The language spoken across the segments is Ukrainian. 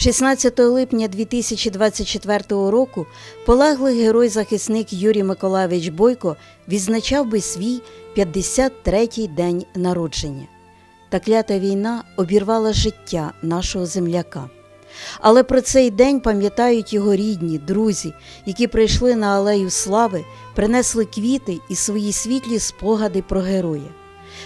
16 липня 2024 року полеглий герой-захисник Юрій Миколайович Бойко відзначав би свій 53-й день народження. Та клята війна обірвала життя нашого земляка. Але про цей день пам'ятають його рідні, друзі, які прийшли на алею слави, принесли квіти і свої світлі спогади про героя.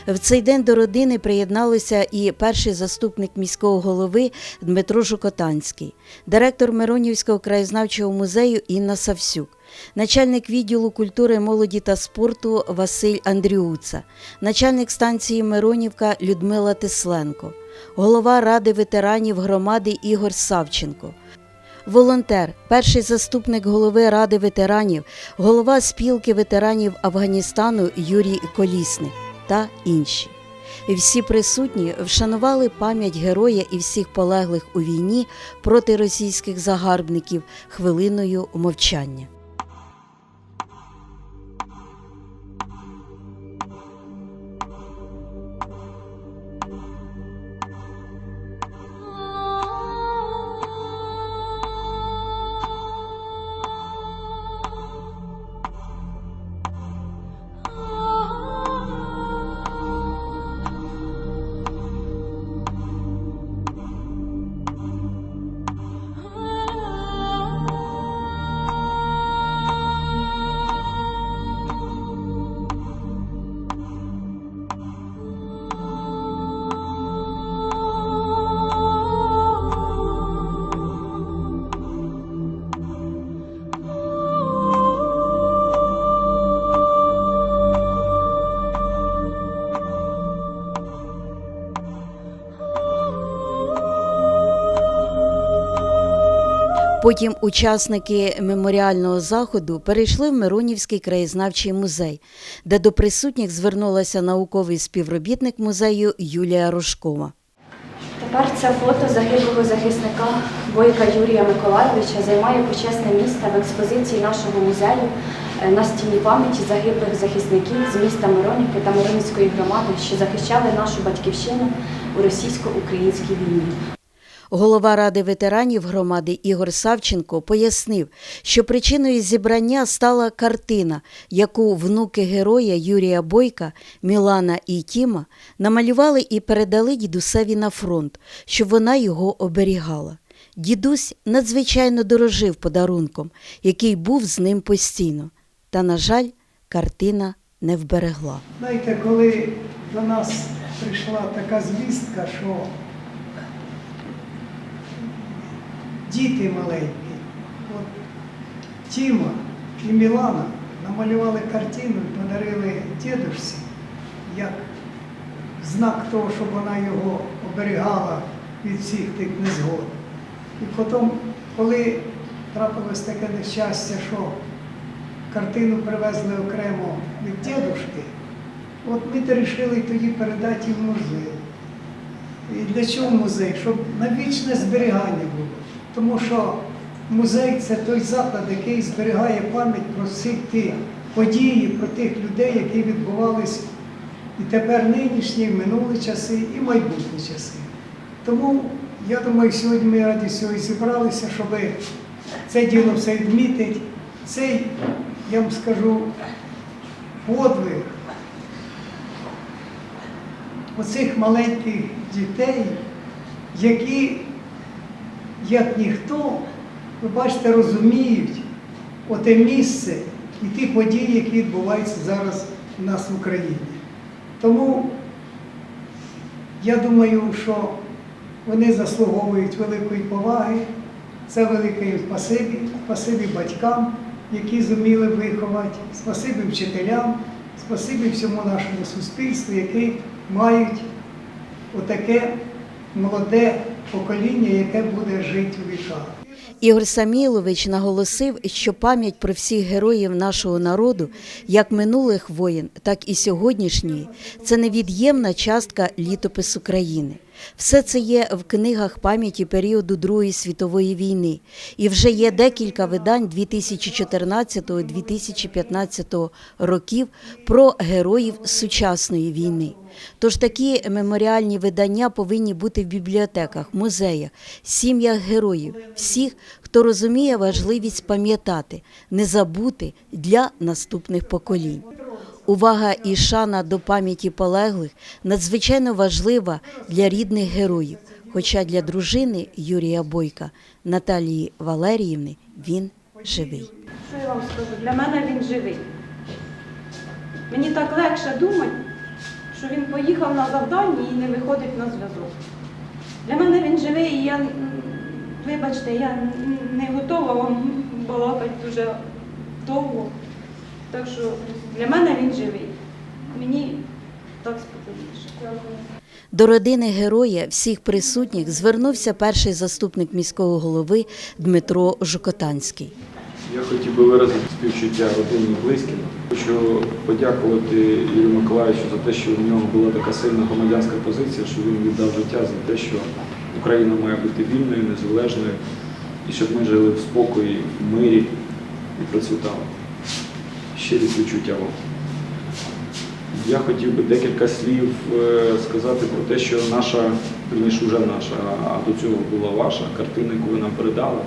В цей день до родини приєдналися і перший заступник міського голови Дмитро Жукотанський, директор Миронівського краєзнавчого музею Інна Савсюк, начальник відділу культури, молоді та спорту Василь Андріуца, начальник станції Миронівка Людмила Тисленко, голова ради ветеранів громади Ігор Савченко. Волонтер, перший заступник голови Ради ветеранів, голова спілки ветеранів Афганістану Юрій Колісник та інші. Всі присутні вшанували пам'ять героя і всіх полеглих у війні проти російських загарбників хвилиною мовчання. Потім учасники меморіального заходу перейшли в Миронівський краєзнавчий музей, де до присутніх звернулася науковий співробітник музею Юлія Рожкова. Тепер це фото загиблого захисника Бойка Юрія Миколайовича займає почесне місце в експозиції нашого музею е, на стіні пам'яті загиблих захисників з міста Миронівки та Миронівської громади, що захищали нашу батьківщину у російсько-українській війні. Голова ради ветеранів громади Ігор Савченко пояснив, що причиною зібрання стала картина, яку внуки героя Юрія Бойка, Мілана і Тіма намалювали і передали дідусеві на фронт, щоб вона його оберігала. Дідусь надзвичайно дорожив подарунком, який був з ним постійно. Та, на жаль, картина не вберегла. Знаєте, коли до нас прийшла така звістка, що діти маленькі, от Тіма і Мілана намалювали картину і подарили дідусі як знак того, щоб вона його оберігала від всіх тих незгод. І потім, коли трапилось таке нещастя, що картину привезли окремо від дідушки, от ми вирішили тоді передати її в музей. І для чого музей? Щоб на вічне зберігання було. Тому що музей це той заклад, який зберігає пам'ять про всі ті події, про тих людей, які відбувались і тепер нинішні, і минулі часи, і майбутні часи. Тому я думаю, сьогодні ми раді сьогодні зібралися, щоб це діло все відмітити. Цей, я вам скажу, подвиг оцих маленьких дітей, які, як ніхто, ви бачите, розуміють оте місце і ті події, які відбуваються зараз у нас в Україні. Тому я думаю, що вони заслуговують великої поваги. Це велике спасибі, спасибі батькам, які зуміли виховати, спасибі вчителям, спасибі всьому нашому суспільству, які мають отаке молоде покоління, яке буде жити у віках. Ігор Самілович наголосив, що пам'ять про всіх героїв нашого народу, як минулих воїн, так і сьогоднішньої, це невід'ємна частка літопису країни. Все це є в книгах пам'яті періоду Другої світової війни, і вже є декілька видань 2014-2015 років про героїв сучасної війни. Тож такі меморіальні видання повинні бути в бібліотеках, музеях, сім'ях героїв, всіх, хто розуміє важливість пам'ятати, не забути для наступних поколінь. Увага і шана до пам'яті полеглих надзвичайно важлива для рідних героїв. Хоча для дружини Юрія Бойка Наталії Валеріївни він живий. Що я вам скажу? Для мене він живий. Мені так легше думати, що він поїхав на завдання і не виходить на зв'язок. Для мене він живий, і я, вибачте, я не готова вам балакати дуже довго. Так що для мене він живий. Мені так спокійніше. До родини героя всіх присутніх звернувся перший заступник міського голови Дмитро Жукотанський. Я хотів би виразити співчуття родині близьким. Хочу подякувати Юрію Миколаївичу за те, що в нього була така сильна громадянська позиція, що він віддав життя за те, що Україна має бути вільною, незалежною, і щоб ми жили в спокої, в мирі і процвітали. Щирі співчуття вам. Я хотів би декілька слів е, сказати про те, що наша, верніше вже наша, а до цього була ваша картина, яку ви нам передали.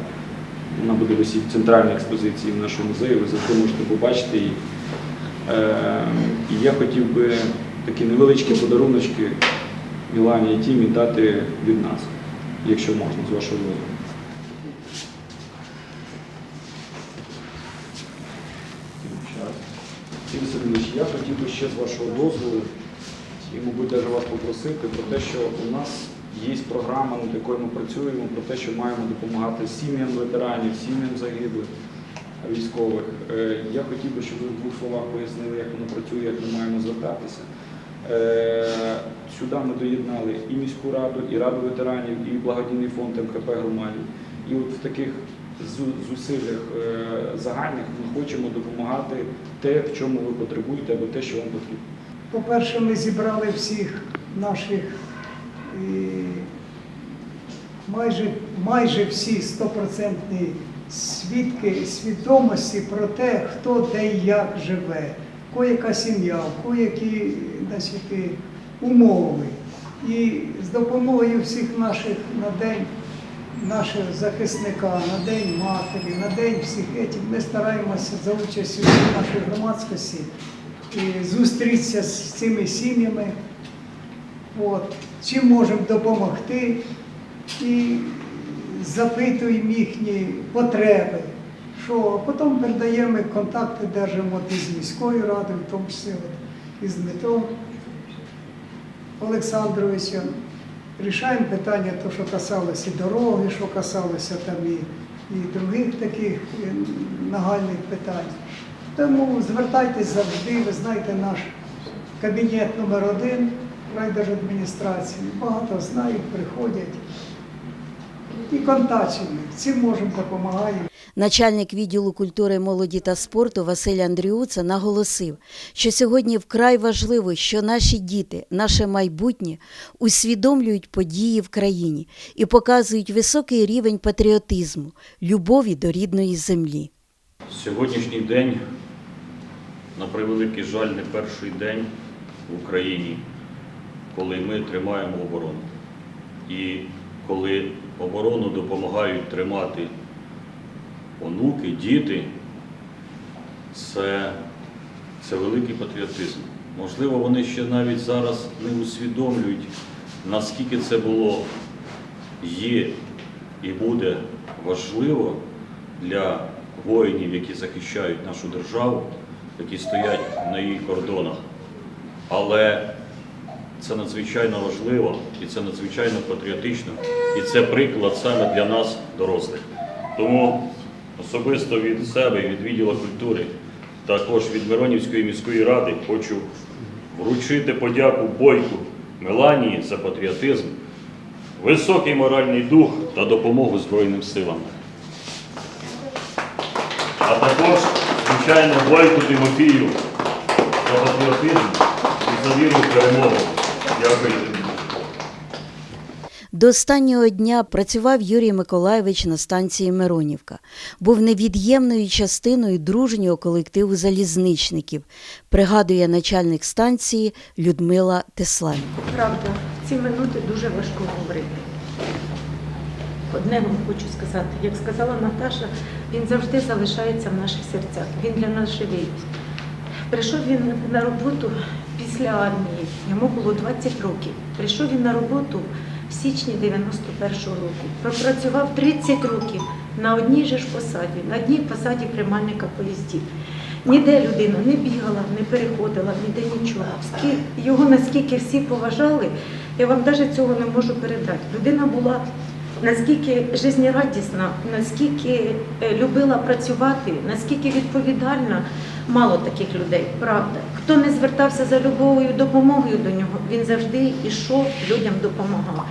Вона буде висіти в центральній експозиції в нашому музеї, ви завжди можете побачити її. Е, І я хотів би такі невеличкі подаруночки Мілані і Тімі дати від нас, якщо можна, з вашого дозволу. Сергійович, я хотів би ще з вашого дозволу і, мабуть, навіть вас попросити про те, що у нас є програма, над якою ми працюємо, про те, що маємо допомагати сім'ям ветеранів, сім'ям загиблих військових. Е, Я хотів би, щоб ви в двох словах пояснили, як воно працює, як ми маємо звертатися. Е, Сюди ми доєднали і міську раду, і раду ветеранів, і благодійний фонд МКП громадів. І от в таких зусиллях е, загальних ми хочемо допомагати те, в чому ви потребуєте, або те, що вам потрібно. По-перше, ми зібрали всіх наших і майже, майже всі стопроцентні свідки свідомості про те, хто де і як живе, в яка сім'я, в кої-які значить, умови. І з допомогою всіх наших на день нашого захисника, на День Матері, на День всіх етих, ми стараємося за участю нашої громадськості і зустрітися з цими сім'ями, от, чим можемо допомогти? І запитуємо їхні потреби. Що? А потім передаємо контакти, держимо із міською радою, в тому числі от, із Дмитром Олександровичем. Рішаємо питання, то, що касалося дороги, що касалося там і, і других таких нагальних питань. Тому звертайтесь завжди, ви знаєте наш кабінет номер один райдержадміністрації. Багато знають, приходять. І контактуємо, всім можемо допомагаємо. Начальник відділу культури, молоді та спорту Василь Андріуца наголосив, що сьогодні вкрай важливо, що наші діти, наше майбутнє усвідомлюють події в країні і показують високий рівень патріотизму, любові до рідної землі. Сьогоднішній день, на превеликий жаль, не перший день в Україні, коли ми тримаємо оборону. І коли оборону допомагають тримати онуки, діти, це, це великий патріотизм. Можливо, вони ще навіть зараз не усвідомлюють, наскільки це було, є і буде важливо для воїнів, які захищають нашу державу, які стоять на її кордонах. Але це надзвичайно важливо і це надзвичайно патріотично, і це приклад саме для нас, дорослих. Тому особисто від себе від відділу культури, також від Миронівської міської ради хочу вручити подяку Бойку Меланії за патріотизм, високий моральний дух та допомогу Збройним силам. А також, звичайно, Бойку Тимофію за патріотизм і за віру перемогу. Дякую. До останнього дня працював Юрій Миколайович на станції Миронівка. Був невід'ємною частиною дружнього колективу залізничників, пригадує начальник станції Людмила Тесленко. Правда, в ці минути дуже важко говорити. Одне вам хочу сказати, як сказала Наташа, він завжди залишається в наших серцях. Він для нас живий. Прийшов він на роботу після армії, йому було 20 років. Прийшов він на роботу в січні 91-го року. Пропрацював 30 років на одній же ж посаді, на одній посаді приймальника поїздів. Ніде людина не бігала, не переходила, ніде нічого. Його наскільки всі поважали, я вам навіть цього не можу передати. Людина була наскільки жизнерадісна, наскільки е, любила працювати, наскільки відповідальна. Мало таких людей, правда. Хто не звертався за любов'ю, допомогою до нього, він завжди йшов, людям допомагав.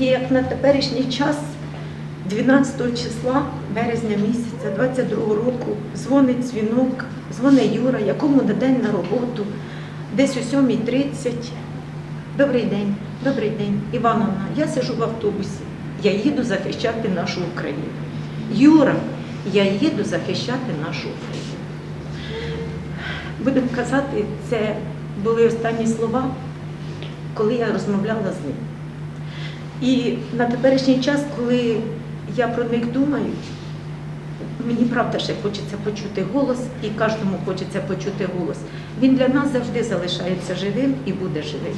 І як на теперішній час, 12 числа березня місяця 22 року, дзвонить дзвінок, дзвонить Юра, якому на день на роботу, десь о 7.30. Добрий день, добрий день. Івановна, я сижу в автобусі. Я їду захищати нашу Україну. Юра, я їду захищати нашу Україну. Будемо казати, це були останні слова, коли я розмовляла з ним. І на теперішній час, коли я про них думаю, мені правда ще хочеться почути голос, і кожному хочеться почути голос. Він для нас завжди залишається живим і буде живим.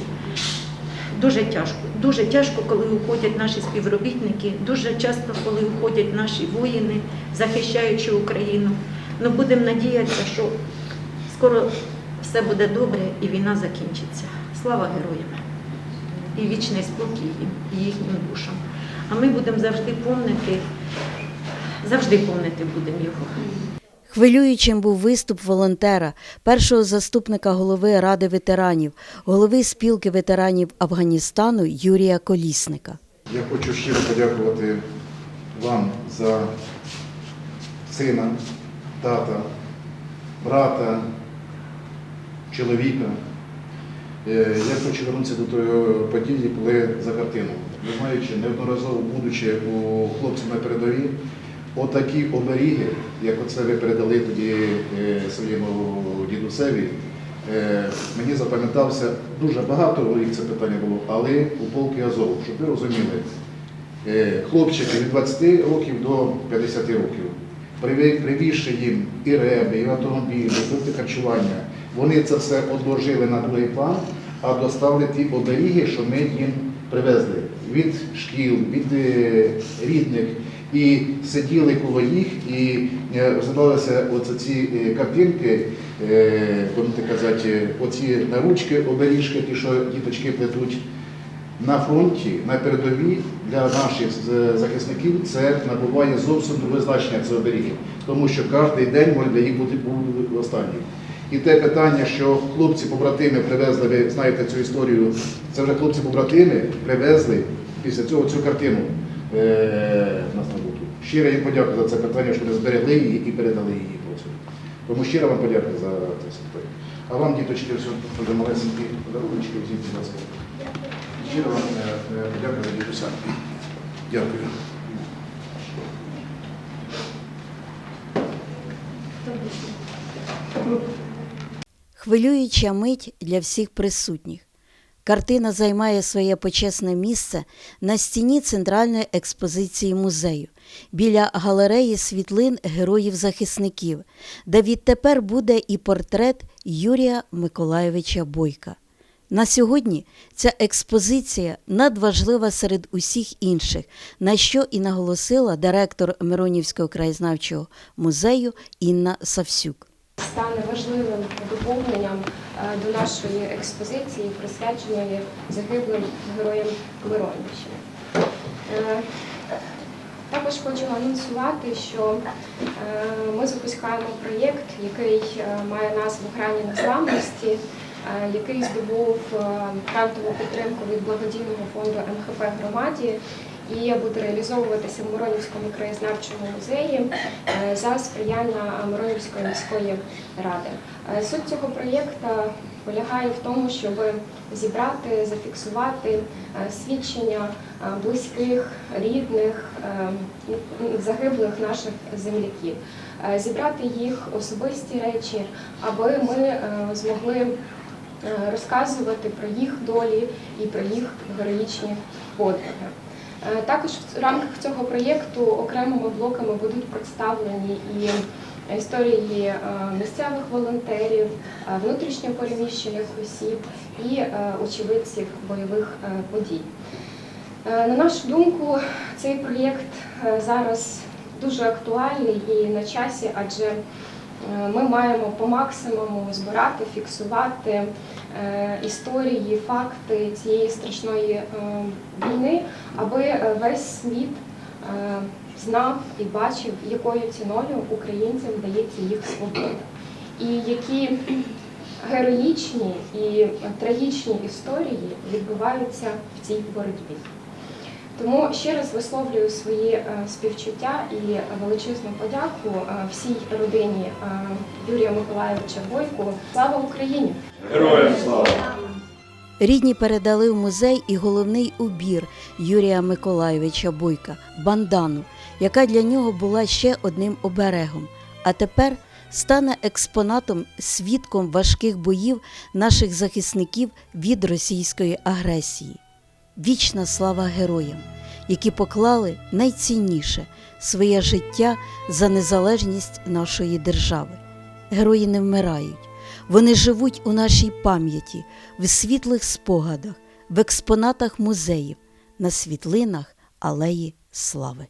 Дуже тяжко. Дуже тяжко, коли уходять наші співробітники, дуже часто, коли уходять наші воїни, захищаючи Україну. Ну будемо надіятися, що скоро все буде добре і війна закінчиться. Слава героям! І вічний спокій їм, і їхнім душам. А ми будемо завжди помнити, завжди помнити будемо його. Хвилюючим був виступ волонтера, першого заступника голови Ради ветеранів, голови спілки ветеранів Афганістану Юрія Колісника. Я хочу щиро подякувати вам за сина, тата, брата, чоловіка. Е, Я хочу вернутися до тої події, коли за картину. Ви знаєте, неодноразово будучи у хлопців на передовій, отакі оберіги, як оце ви передали тоді е, своєму дідусеві, е, мені запам'ятався дуже багато їх це питання було, але у полки Азов, щоб ви розуміли, е, хлопчики від 20 років до 50 років, приві- привізши їм і реби, і автомобілі, і харчування, вони це все одложили на другий план, а доставили ті оберіги, що ми їм привезли від шкіл, від рідних. І сиділи коло їх і е, розглядалися ці е, картинки, е, будемо казати, оці наручки, оберіжки, ті, що діточки плетуть. На фронті, на передовій для наших захисників це набуває зовсім друге значення це оберіги, тому що кожен день може для їх бути був останній. І те питання, що хлопці-побратими привезли, ви знаєте цю історію, це вже хлопці-побратими привезли після цього цю картину е, нас на буту. Щиро їм подякую за це питання, що вони зберегли її і передали її просто. Тому щиро вам подякую за це все. А вам, діточки, все малесенькі подарунки, візьміть, будь ласка. Щиро вам е, е, подякую за дідуся. Дякую. Хвилююча мить для всіх присутніх. Картина займає своє почесне місце на стіні центральної експозиції музею біля галереї світлин героїв-захисників, де відтепер буде і портрет Юрія Миколайовича Бойка. На сьогодні ця експозиція надважлива серед усіх інших, на що і наголосила директор Миронівського краєзнавчого музею Інна Савсюк. стане важливим доповненням до нашої експозиції, присвяченої загиблим героям Миронівщини. Е, Також хочу анонсувати, що е, ми запускаємо проєкт, який е, має назву Грані незламності, е, який здобув е, грантову підтримку від благодійного фонду МХП громаді і буде реалізовуватися в Миронівському краєзнавчому музеї е, за сприяння Миронівської міської ради. Е, Суть цього проєкту полягає в тому, щоб зібрати, зафіксувати е, свідчення близьких, рідних, загиблих наших земляків, зібрати їх особисті речі, аби ми змогли розказувати про їх долі і про їх героїчні подвиги. Е, Також в рамках цього проєкту окремими блоками будуть представлені і історії е, місцевих волонтерів, е, внутрішньо переміщених осіб і очевидців бойових подій. На нашу думку, цей проєкт зараз дуже актуальний і на часі, адже ми маємо по максимуму збирати, фіксувати е, історії, факти цієї страшної е, війни, аби е, весь світ е, знав і бачив, якою ціною українцям дається їх свобода, і які героїчні і трагічні історії відбуваються в цій боротьбі. Тому ще раз висловлюю свої е, співчуття і величезну подяку е, всій родині е, Юрія Миколаєвича Бойко. Слава Україні! Героям слава! Рідні передали в музей і головний убір Юрія Миколайовича Бойка бандану, яка для нього була ще одним оберегом, а тепер стане експонатом свідком важких боїв наших захисників від російської агресії. Вічна слава героям, які поклали найцінніше своє життя за незалежність нашої держави. Герої не вмирають. Вони живуть у нашій пам'яті, в світлих спогадах, в експонатах музеїв, на світлинах алеї слави.